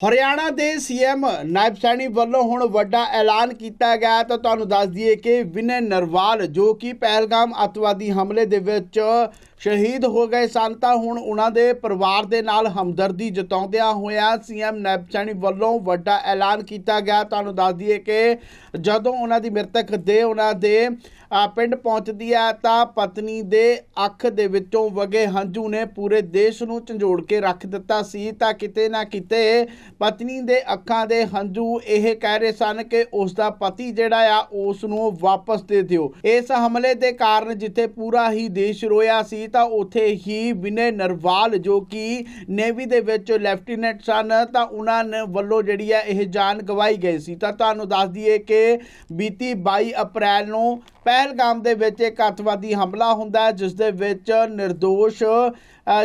ਹਰਿਆਣਾ ਦੇ ਸੀਐਮ ਨਾਇਬ ਸੈਣੀ ਵੱਲੋਂ ਹੁਣ ਵੱਡਾ ਐਲਾਨ ਕੀਤਾ ਗਿਆ ਤਾਂ ਤੁਹਾਨੂੰ ਦੱਸ ਦਈਏ ਕਿ ਵਿਨੇ ਨਰਵਾਲ, ਜੋ ਕਿ ਪਹਿਲਗਾਮ ਅੱਤਵਾਦੀ ਹਮਲੇ ਦੇ ਵਿੱਚ ਸ਼ਹੀਦ ਹੋ ਗਏ ਸਨ, ਤਾਂ ਹੁਣ ਉਹਨਾਂ ਦੇ ਪਰਿਵਾਰ ਦੇ ਨਾਲ ਹਮਦਰਦੀ ਜਤਾਉਂਦਿਆਂ ਹੋਇਆਂ ਸੀਐਮ ਨਾਇਬ ਸੈਣੀ ਵੱਲੋਂ ਵੱਡਾ ਐਲਾਨ ਕੀਤਾ ਗਿਆ ਤੁਹਾਨੂੰ ਦੱਸ ਦਈਏ ਕਿ ਜਦੋਂ ਉਹਨਾਂ ਦੀ ਮ੍ਰਿਤਕ ਦੇ ਉਹਨਾਂ ਦੇ ਪਿੰਡ ਪਹੁੰਚਦੀ ਹੈ ਤਾਂ ਪਤਨੀ ਦੇ ਅੱਖ ਦੇ ਵਿੱਚੋਂ ਵਗੇ ਹੰਝੂ ਨੇ ਪੂਰੇ ਦੇਸ਼ ਨੂੰ ਝੰਜੋੜ ਕੇ ਰੱਖ ਦਿੱਤਾ ਸੀ। ਤਾਂ ਕਿਤੇ ਨਾ ਕਿਤੇ ਪਤਨੀ ਦੇ ਅੱਖਾਂ ਦੇ ਹੰਝੂ ਇਹ ਕਹਿ ਰਹੇ ਸਨ ਕਿ ਉਸ ਦਾ ਪਤੀ ਜਿਹੜਾ ਆ ਉਸ ਨੂੰ ਵਾਪਸ ਦੇ ਦਿਓ। ਇਸ ਹਮਲੇ ਦੇ ਕਾਰਨ ਜਿੱਥੇ ਪੂਰਾ ਹੀ ਦੇਸ਼ ਰੋਇਆ ਸੀ, ਤਾਂ ਉੱਥੇ ਹੀ ਵਿਨੇ ਨਰਵਾਲ ਜੋ ਕਿ ਨੇਵੀ ਦੇ ਵਿੱਚ ਲੈਫਟੀਨੈਂਟ ਸਨ, ਤਾਂ ਉਹਨਾਂ ਨੇ ਵੱਲੋਂ ਜਿਹੜੀ ਹੈ ਇਹ ਜਾਨ ਗਵਾਈ ਗਈ ਸੀ। ਤਾਂ ਤੁਹਾਨੂੰ ਦੱਸ ਦਈਏ ਕਿ ਬੀਤੀ 22 ਅਪ੍ਰੈਲ ਨੂੰ ਪਹਿਲਗਾਮ ਦੇ ਵਿੱਚ ਇੱਕ ਅੱਤਵਾਦੀ ਹਮਲਾ ਹੁੰਦਾ ਹੈ, ਜਿਸ ਦੇ ਵਿੱਚ નિર્ਦੋਸ਼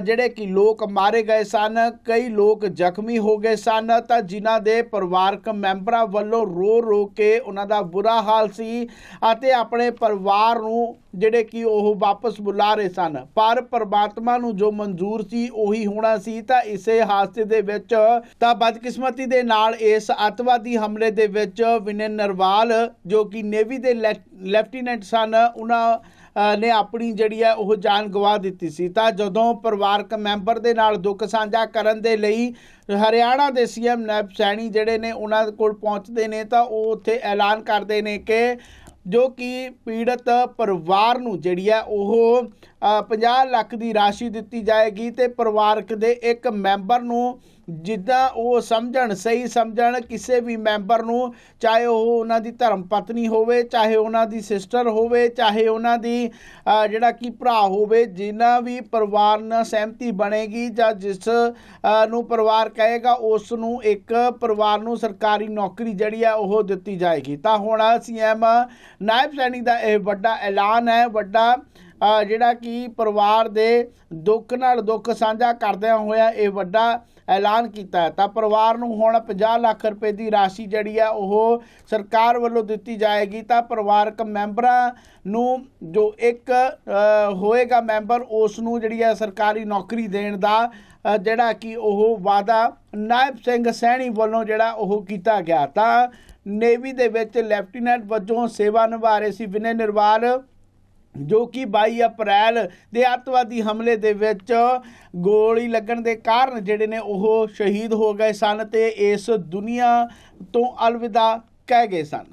ਜਿਹੜੇ ਕਿ ਲੋਕ ਮਾਰੇ ਗਏ ਸਨ, ਕਈ ਲੋਕ ਜ਼ਖਮੀ ਹੋ ਗਏ ਸਨ, ਤਾਂ ਜਿਨ੍ਹਾਂ ਦੇ ਪਰਿਵਾਰਕ ਮੈਂਬਰਾਂ ਵੱਲੋਂ ਰੋ ਰੋ ਕੇ ਉਹਨਾਂ ਦਾ ਬੁਰਾ ਹਾਲ ਸੀ ਅਤੇ ਆਪਣੇ ਪਰਿਵਾਰ ਨੂੰ ਜਿਹੜੇ ਕਿ ਉਹ ਵਾਪਸ ਬੁਲਾ ਰਹੇ ਸਨ। ਪਰ ਪ੍ਰਮਾਤਮਾ ਨੂੰ ਜੋ ਮਨਜ਼ੂਰ ਸੀ, ਉਹੀ ਹੋਣਾ ਸੀ। ਤਾਂ ਇਸੇ ਹਾਦਸੇ ਦੇ ਵਿੱਚ ਤਾਂ ਬਦਕਿਸਮਤੀ ਦੇ ਨਾਲ ਇਸ ਅੱਤਵਾਦੀ ਹਮਲੇ ਦੇ ਵਿੱਚ ਵਿਨੇ ਨਰਵਾਲ, ਜੋ ਕਿ ਨੇਵੀ ਦੇ ਲੈਫ- ਲੈਫਟੀਨੈਂਟ ਸਨ, ਉਹਨਾਂ ਨੇ ਆਪਣੀ ਜਿਹੜੀ ਹੈ, ਉਹ ਜਾਨ ਗਵਾ ਦਿੱਤੀ ਸੀ। ਤਾਂ ਜਦੋਂ ਪਰਿਵਾਰਕ ਮੈਂਬਰ ਦੇ ਨਾਲ ਦੁੱਖ ਸਾਂਝਾ ਕਰਨ ਦੇ ਲਈ ਹਰਿਆਣਾ ਦੇ ਸੀਐਮ ਨੈਬ ਸੈਣੀ ਜਿਹੜੇ ਨੇ, ਉਹਨਾਂ ਕੋਲ ਪਹੁੰਚਦੇ ਨੇ, ਤਾਂ ਉਹ ਉੱਥੇ ਐਲਾਨ ਕਰਦੇ ਨੇ ਕਿ ਜੋ ਕਿ ਪੀੜਤ ਪਰਿਵਾਰ ਨੂੰ ਜਿਹੜੀ ਹੈ ਉਹ 50 ਲੱਖ ਦੀ ਰਾਸ਼ੀ ਦਿੱਤੀ ਜਾਏਗੀ ਤੇ ਪਰਿਵਾਰਕ ਦੇ ਇੱਕ ਮੈਂਬਰ ਨੂੰ ਜਿੱਦਾਂ ਉਹ ਸਮਝਣ, ਸਹੀ ਸਮਝਣ, ਕਿਸੇ ਵੀ ਮੈਂਬਰ ਨੂੰ, ਚਾਹੇ ਉਹ ਉਹਨਾਂ ਦੀ ਧਰਮ ਪਤਨੀ ਹੋਵੇ, ਚਾਹੇ ਉਹਨਾਂ ਦੀ ਸਿਸਟਰ ਹੋਵੇ, ਚਾਹੇ ਉਹਨਾਂ ਦੀ ਜਿਹੜਾ ਕਿ ਭਰਾ ਹੋਵੇ ਜਿੰਨਾ ਵੀ ਪਰਿਵਾਰ ਨਾਲ ਸਹਿਮਤੀ ਬਣੇਗੀ ਜਾਂ ਜਿਸ ਨੂੰ ਪਰਿਵਾਰ ਕਹੇਗਾ, ਉਸ ਨੂੰ ਇੱਕ ਪਰਿਵਾਰ ਨੂੰ ਸਰਕਾਰੀ ਨੌਕਰੀ ਜਿਹੜੀ ਆ ਉਹ ਦਿੱਤੀ ਜਾਏਗੀ। ਤਾਂ ਹੁਣ ਸੀਐਮ ਨਾਇਬ ਸੈਣੀ ਦਾ ਇਹ ਵੱਡਾ ਐਲਾਨ ਹੈ, ਵੱਡਾ ਜਿਹੜਾ ਕਿ ਪਰਿਵਾਰ ਦੇ ਦੁੱਖ ਨਾਲ ਦੁੱਖ ਸਾਂਝਾ ਕਰਦਿਆਂ ਹੋਇਆ ਇਹ ਵੱਡਾ ਐਲਾਨ ਕੀਤਾ ਤਾਂ ਪਰਿਵਾਰ ਨੂੰ ਹੁਣ 50 ਲੱਖ ਰੁਪਏ ਦੀ ਰਾਸ਼ੀ ਜਿਹੜੀ ਆ ਉਹ ਸਰਕਾਰ ਵੱਲੋਂ ਦਿੱਤੀ ਜਾਏਗੀ। ਤਾਂ ਪਰਿਵਾਰਕ ਮੈਂਬਰਾਂ ਨੂੰ ਜੋ ਇੱਕ ਹੋਏਗਾ ਮੈਂਬਰ, ਉਸ ਨੂੰ ਜਿਹੜੀ ਆ ਸਰਕਾਰੀ ਨੌਕਰੀ ਦੇਣ ਦਾ ਜਿਹੜਾ ਕਿ ਉਹ ਵਾਅਦਾ ਨਾਇਬ ਸਿੰਘ ਸੈਣੀ ਵੱਲੋਂ ਜਿਹੜਾ ਉਹ ਕੀਤਾ ਗਿਆ। ਤਾਂ ਨੇਵੀ ਦੇ ਵਿੱਚ ਲੈਫਟੀਨੈਂਟ ਵਜੋਂ ਸੇਵਾ ਨਿਭਾ ਰਹੇ ਸੀ ਵਿਨੇ ਨਿਰਵਾਲ ਜੋ ਕਿ 22 ਅਪ੍ਰੈਲ ਦੇ ਅੱਤਵਾਦੀ ਹਮਲੇ ਦੇ ਵਿੱਚ ਗੋਲੀ ਲੱਗਣ ਦੇ ਕਾਰਨ ਜਿਹੜੇ ਨੇ ਉਹ ਸ਼ਹੀਦ ਹੋ ਗਏ ਸਨ ਤੇ ਇਸ ਦੁਨੀਆ ਤੋਂ ਅਲਵਿਦਾ ਕਹਿ ਗਏ ਸਨ।